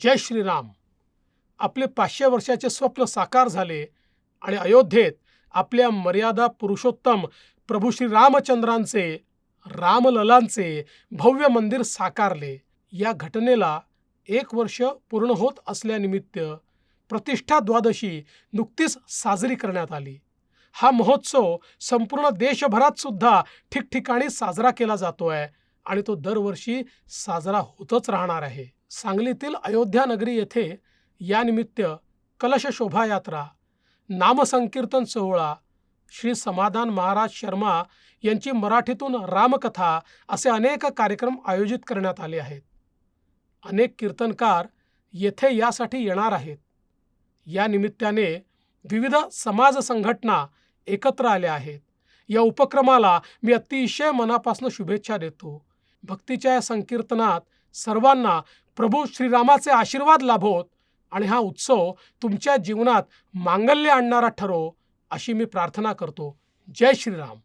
जय श्रीराम. आपले पाचशे वर्षाचे स्वप्न साकार झाले आणि अयोध्येत आपल्या मर्यादा पुरुषोत्तम प्रभू श्री रामचंद्रांचे रामललांचे भव्य मंदिर साकारले. या घटनेला एक वर्ष पूर्ण होत असल्यानिमित्त प्रतिष्ठा द्वादशी नुकतीच साजरी करण्यात आली. हा महोत्सव संपूर्ण देशभरात सुद्धा ठिकठिकाणी साजरा केला जातोय आणि तो दरवर्षी साजरा होतच राहणार आहे. सांगलीतील अयोध्या नगरी येथे यानिमित्त कलश शोभायात्रा नामसंकीर्तन सोहळा श्री समाधान महाराज शर्मा यांची मराठीतून रामकथा असे अनेक कार्यक्रम आयोजित करण्यात आले आहेत. अनेक कीर्तनकार येथे यासाठी येणार आहेत. या निमित्ताने विविध समाज संघटना एकत्र आल्या आहेत. या उपक्रमाला मी अतिशय मनापासून शुभेच्छा देतो. भक्तीच्या या संकीर्तनात सर्वांना प्रभू श्रीरामाचे आशीर्वाद लाभोत आणि हा उत्सव तुमच्या जीवनात मांगल्य आणणारा ठरो अशी मी प्रार्थना करतो. जय श्रीराम.